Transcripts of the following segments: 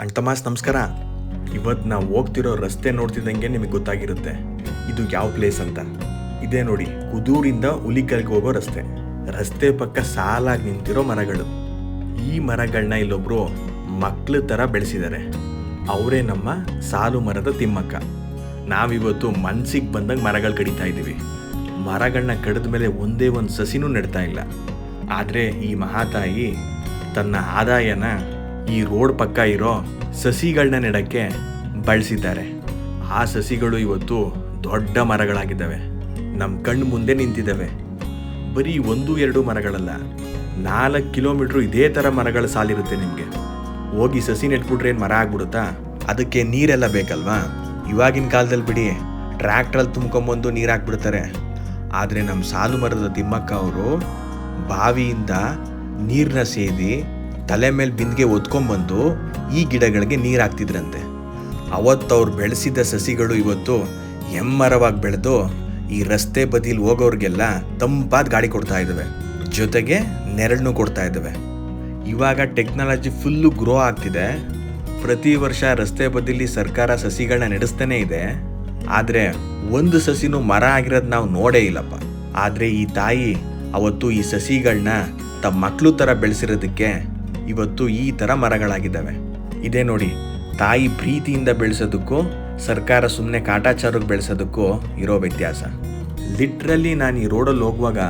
ಅಂಟಮಾಸ್ ನಮಸ್ಕಾರ. ಇವತ್ತು ನಾವು ಹೋಗ್ತಿರೋ ರಸ್ತೆ ನೋಡ್ತಿದ್ದಂಗೆ ನಿಮಗೆ ಗೊತ್ತಾಗಿರುತ್ತೆ. ಇದು ಯಾವ ಪ್ಲೇಸ್ ಅಂತ. ಇದೇ ನೋಡಿ, ಕುದೂರಿಂದ ಹುಲಿಕಲ್ಗೆ ಹೋಗೋ ರಸ್ತೆ. ರಸ್ತೆ ಪಕ್ಕ ಸಾಲಾಗಿ ನಿಂತಿರೋ ಮರಗಳು. ಈ ಮರಗಳನ್ನ ಇಲ್ಲೊಬ್ರು ಮಕ್ಳ ಥರ ಬೆಳೆಸಿದ್ದಾರೆ ಅವರೇ ನಮ್ಮ ಸಾಲು ಮರದ ತಿಮ್ಮಕ್ಕ. ನಾವಿವತ್ತು ಮನ್ಸಿಗೆ ಬಂದಂಗೆ ಮರಗಳು ಕಡಿತಾ ಇದ್ದೀವಿ ಮರಗಳನ್ನ ಕಡಿದ ಮೇಲೆ ಒಂದೇ ಒಂದು ಸಸಿನೂ ನೆಡ್ತಾ ಇಲ್ಲ. ಆದರೆ ಈ ಮಹಾತಾಯಿ ತನ್ನ ಆದಾಯನ ಈ ರೋಡ್ ಪಕ್ಕ ಇರೋ ಸಸಿಗಳನ್ನ ನೆಡಕ್ಕೆ ಬಳಸಿದ್ದಾರೆ. ಆ ಸಸಿಗಳು ಇವತ್ತು ದೊಡ್ಡ ಮರಗಳಾಗಿದ್ದಾವೆ. ನಮ್ಮ ಕಣ್ಣು ಮುಂದೆ ನಿಂತಿದ್ದಾವೆ. ಬರೀ ಒಂದು, ಎರಡು ಮರಗಳಲ್ಲ, ನಾಲ್ಕು ಕಿಲೋಮೀಟ್ರ್ ಇದೇ ಥರ ಮರಗಳ ಸಾಲಿರುತ್ತೆ ನಿಮಗೆ. ಹೋಗಿ ಸಸಿ ನೆಟ್ಬಿಟ್ರೆ ಏನು ಮರ ಆಗ್ಬಿಡುತ್ತಾ? ಅದಕ್ಕೆ ನೀರೆಲ್ಲ ಬೇಕಲ್ವಾ? ಇವಾಗಿನ ಕಾಲದಲ್ಲಿ ಬಿಡಿ ಟ್ರ್ಯಾಕ್ಟ್ರಲ್ಲಿ ತುಂಬ್ಕೊಂಬಂದು ನೀರು ಹಾಕ್ಬಿಡ್ತಾರೆ. ಆದರೆ ನಮ್ಮ ಸಾಲು ಮರದ ತಿಮ್ಮಕ್ಕ ಅವರು ಬಾವಿಯಿಂದ ನೀರನ್ನ ಸೇದಿ ತಲೆ ಮೇಲೆ ಬಿಂದಿಗೆ ಒತ್ಕೊಂಡ್ಬಂದು ಈ ಗಿಡಗಳಿಗೆ ನೀರು ಹಾಕ್ತಿದ್ರಂತೆ ಅವತ್ತು ಅವ್ರು ಬೆಳೆಸಿದ ಸಸಿಗಳು ಇವತ್ತು ಹೆಮ್ಮರವಾಗಿ ಬೆಳೆದು ಈ ರಸ್ತೆ ಬದಿಲಿ ಹೋಗೋರಿಗೆಲ್ಲ ತಂಪಾದ ಗಾಡಿ ಕೊಡ್ತಾ ಇದ್ದಾವೆ ಜೊತೆಗೆ ನೆರಳನ್ನು ಕೊಡ್ತಾ ಇದ್ದಾವೆ ಇವಾಗ ಟೆಕ್ನಾಲಜಿ ಫುಲ್ಲು ಗ್ರೋ ಆಗ್ತಿದೆ. ಪ್ರತಿ ವರ್ಷ ರಸ್ತೆ ಬದಿಲಿ ಸರ್ಕಾರ ಸಸಿಗಳನ್ನ ನಡೆಸ್ತಾನೆ ಇದೆ. ಆದರೆ ಒಂದು ಸಸಿನೂ ಮರ ಆಗಿರೋದು ನಾವು ನೋಡೇ ಇಲ್ಲಪ್ಪ. ಆದರೆ ಈ ತಾಯಿ ಅವತ್ತು ಈ ಸಸಿಗಳನ್ನ ತಮ್ಮ ಮಕ್ಕಳು ಥರ ಬೆಳೆಸಿರೋದಕ್ಕೆ ಇವತ್ತು ಈ ಥರ ಮರಗಳಾಗಿದ್ದಾವೆ. ಇದೇ ನೋಡಿ, ತಾಯಿ ಪ್ರೀತಿಯಿಂದ ಬೆಳೆಸೋದಕ್ಕೂ, ಸರ್ಕಾರ ಸುಮ್ಮನೆ ಕಾಟಾಚಾರಕ್ಕೆ ಬೆಳೆಸೋದಕ್ಕೂ ಇರೋ ವ್ಯತ್ಯಾಸ. ಲಿಟ್ರಲ್ಲಿ ನಾನು ಈ ರೋಡಲ್ಲಿ ಹೋಗುವಾಗ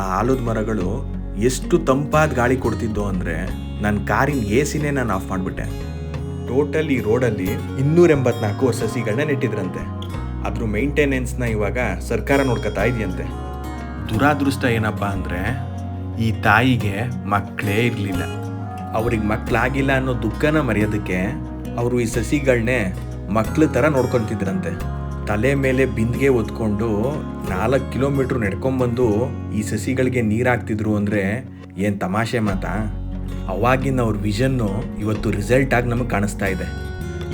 ಆ ಆಲದ ಮರಗಳು ಎಷ್ಟು ತಂಪಾದ ಗಾಳಿ ಕೊಡ್ತಿದ್ದು ಅಂದರೆ ನನ್ನ ಕಾರಿನ ಎ ಸಿನೇ ನಾನು ಆಫ್ ಮಾಡಿಬಿಟ್ಟೆ. ಟೋಟಲ್ ಈ ರೋಡಲ್ಲಿ ಇನ್ನೂರ ಎಂಬತ್ನಾಲ್ಕು ಸಸಿಗಳನ್ನ ನೆಟ್ಟಿದ್ರಂತೆ. ಅದ್ರ ಮೇಂಟೆನೆನ್ಸ್ನ ಇವಾಗ ಸರ್ಕಾರ ನೋಡ್ಕೊತಾ ಇದೆಯಂತೆ. ದುರಾದೃಷ್ಟ ಏನಪ್ಪ ಅಂದರೆ, ಈ ತಾಯಿಗೆ ಮಕ್ಕಳೇ ಇರಲಿಲ್ಲ. ಅವ್ರಿಗೆ ಮಕ್ಕಳಾಗಿಲ್ಲ ಅನ್ನೋ ದುಃಖನ ಮರೆಯೋದಕ್ಕೆ ಅವರು ಈ ಸಸಿಗಳನ್ನೇ ಮಕ್ಳ ಥರ ನೋಡ್ಕೊತಿದ್ರಂತೆ. ತಲೆ ಮೇಲೆ ಬಿಂದಿಗೆ ಒತ್ಕೊಂಡು ನಾಲ್ಕು ಕಿಲೋಮೀಟ್ರ್ ನಡ್ಕೊಂಬಂದು ಈ ಸಸಿಗಳಿಗೆ ನೀರು ಹಾಕ್ತಿದ್ರು ಅಂದರೆ ಏನು ತಮಾಷೆ ಮಾತಾ? ಅವಾಗಿನ ಅವ್ರ ವಿಷನ್ನು ಇವತ್ತು ರಿಸಲ್ಟ್ ಆಗಿ ನಮಗೆ ಕಾಣಿಸ್ತಾ ಇದೆ.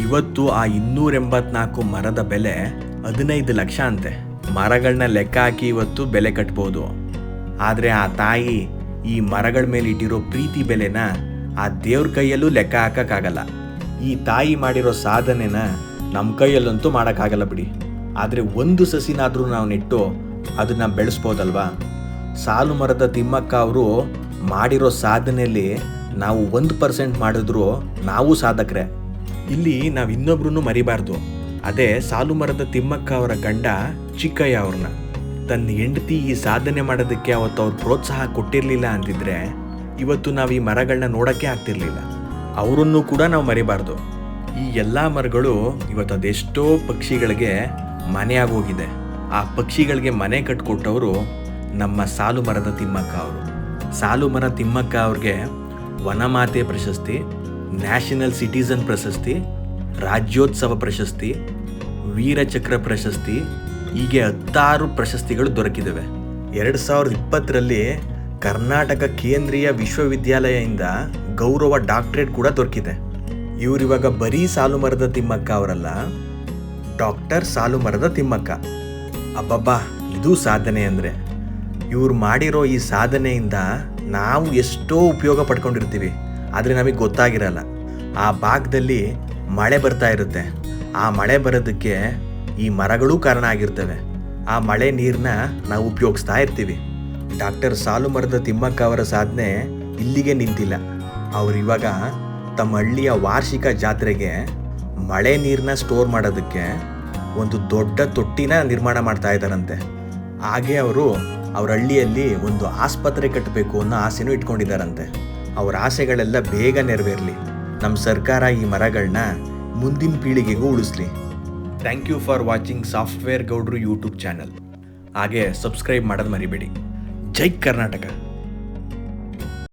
ಇವತ್ತು ಆ ಇನ್ನೂರ ಎಂಬತ್ನಾಲ್ಕು ಮರದ ಬೆಲೆ ಹದಿನೈದು ಲಕ್ಷ ಅಂತೆ. ಮರಗಳನ್ನ ಲೆಕ್ಕ ಹಾಕಿ ಇವತ್ತು ಬೆಲೆ ಕಟ್ಬೋದು. ಆದರೆ ಆ ತಾಯಿ ಈ ಮರಗಳ ಮೇಲೆ ಇಟ್ಟಿರೋ ಪ್ರೀತಿ ಬೆಲೆನ ಆ ದೇವ್ರ ಕೈಯಲ್ಲೂ ಲೆಕ್ಕ ಹಾಕೋಕ್ಕಾಗಲ್ಲ. ಈ ತಾಯಿ ಮಾಡಿರೋ ಸಾಧನೆನ ನಮ್ಮ ಕೈಯಲ್ಲಂತೂ ಮಾಡೋಕ್ಕಾಗಲ್ಲ ಬಿಡಿ. ಆದರೆ ಒಂದು ಸಸಿನಾದರೂ ನಾವು ನೆಟ್ಟು ಅದನ್ನು ಬೆಳೆಸ್ಬೋದಲ್ವಾ? ಸಾಲು ಮರದ ತಿಮ್ಮಕ್ಕ ಅವರು ಮಾಡಿರೋ ಸಾಧನೆಯಲ್ಲಿ ನಾವು ಒಂದು ಪರ್ಸೆಂಟ್ ಮಾಡಿದ್ರು ನಾವು ಸಾಧಕರೇ. ಇಲ್ಲಿ ನಾವು ಇನ್ನೊಬ್ರು ಮರಿಬಾರ್ದು. ಅದೇ ಸಾಲು ಮರದ ತಿಮ್ಮಕ್ಕ ಅವರ ಗಂಡ ಚಿಕ್ಕಯ್ಯ ಅವ್ರನ್ನ. ತನ್ನ ಹೆಂಡತಿ ಈ ಸಾಧನೆ ಮಾಡೋದಕ್ಕೆ ಅವತ್ತು ಅವ್ರು ಪ್ರೋತ್ಸಾಹ ಕೊಟ್ಟಿರಲಿಲ್ಲ ಅಂತಿದ್ರೆ ಇವತ್ತು ನಾವು ಈ ಮರಗಳನ್ನ ನೋಡೋಕ್ಕೆ ಆಗ್ತಿರ್ಲಿಲ್ಲ. ಅವರನ್ನು ಕೂಡ ನಾವು ಮರಿಬಾರ್ದು. ಈ ಎಲ್ಲ ಮರಗಳು ಇವತ್ತು ಅದೆಷ್ಟೋ ಪಕ್ಷಿಗಳಿಗೆ ಮನೆಯಾಗೋಗಿದೆ ಆ ಪಕ್ಷಿಗಳಿಗೆ ಮನೆ ಕಟ್ಕೊಟ್ಟವರು ನಮ್ಮ ಸಾಲು ಮರದ ತಿಮ್ಮಕ್ಕ ಅವರು. ಸಾಲು ಮರ ತಿಮ್ಮಕ್ಕ ಅವ್ರಿಗೆ ವನಮಾತೆ ಪ್ರಶಸ್ತಿ, ನ್ಯಾಷನಲ್ ಸಿಟಿಸನ್ ಪ್ರಶಸ್ತಿ, ರಾಜ್ಯೋತ್ಸವ ಪ್ರಶಸ್ತಿ, ವೀರಚಕ್ರ ಪ್ರಶಸ್ತಿ, ಹೀಗೆ ಹತ್ತಾರು ಪ್ರಶಸ್ತಿಗಳು ದೊರಕಿದವೆ. ಎರಡು ಸಾವಿರದ ಇಪ್ಪತ್ತರಲ್ಲಿ ಕರ್ನಾಟಕ ಕೇಂದ್ರೀಯ ವಿಶ್ವವಿದ್ಯಾಲಯದಿಂದ ಗೌರವ ಡಾಕ್ಟರೇಟ್ ಕೂಡ ದೊರಕಿದೆ. ಇವರಿವಾಗ ಬರೀ ಸಾಲು ಮರದ ತಿಮ್ಮಕ್ಕ ಅವರಲ್ಲ, ಡಾಕ್ಟರ್ ಸಾಲು ಮರದ ತಿಮ್ಮಕ್ಕ. ಅಬ್ಬಬ್ಬಾ, ಇದು ಸಾಧನೆ ಅಂದರೆ. ಇವ್ರು ಮಾಡಿರೋ ಈ ಸಾಧನೆಯಿಂದ ನಾವು ಎಷ್ಟೋ ಉಪಯೋಗ ಪಡ್ಕೊಂಡಿರ್ತೀವಿ, ಆದರೆ ನಮಗೆ ಗೊತ್ತಾಗಿರಲ್ಲ. ಆ ಭಾಗದಲ್ಲಿ ಮಳೆ ಬರ್ತಾ ಇರುತ್ತೆ. ಆ ಮಳೆ ಬರೋದಕ್ಕೆ ಈ ಮರಗಳೂ ಕಾರಣ ಆಗಿರ್ತವೆ. ಆ ಮಳೆ ನೀರನ್ನ ನಾವು ಉಪಯೋಗಿಸ್ತಾ ಇರ್ತೀವಿ. ಡಾಕ್ಟರ್ ಸಾಲು ಮರದ ತಿಮ್ಮಕ್ಕ ಅವರ ಸಾಧನೆ ಇಲ್ಲಿಗೆ ನಿಂತಿಲ್ಲ. ಅವರು ಇವಾಗ ತಮ್ಮ ಹಳ್ಳಿಯ ವಾರ್ಷಿಕ ಜಾತ್ರೆಗೆ ಮಳೆ ನೀರನ್ನ ಸ್ಟೋರ್ ಮಾಡೋದಕ್ಕೆ ಒಂದು ದೊಡ್ಡ ತೊಟ್ಟಿನ ನಿರ್ಮಾಣ ಮಾಡ್ತಾ ಇದ್ದಾರಂತೆ. ಹಾಗೆ ಅವರು ಅವ್ರ ಹಳ್ಳಿಯಲ್ಲಿ ಒಂದು ಆಸ್ಪತ್ರೆ ಕಟ್ಟಬೇಕು ಅನ್ನೋ ಆಸೆನೂ ಇಟ್ಕೊಂಡಿದ್ದಾರಂತೆ. ಅವ್ರ ಆಸೆಗಳೆಲ್ಲ ಬೇಗ ನೆರವೇರಲಿ. ನಮ್ಮ ಸರ್ಕಾರ ಈ ಮರಗಳನ್ನ ಮುಂದಿನ ಪೀಳಿಗೆಗೂ ಉಳಿಸ್ಲಿ. Thank you for watching software Gowdru YouTube channel. ಹಾಗೆ ಸಬ್ಸ್ಕ್ರೈಬ್ ಮಾಡೋದು ಮರಿಬೇಡಿ. ಜೈ ಕರ್ನಾಟಕ.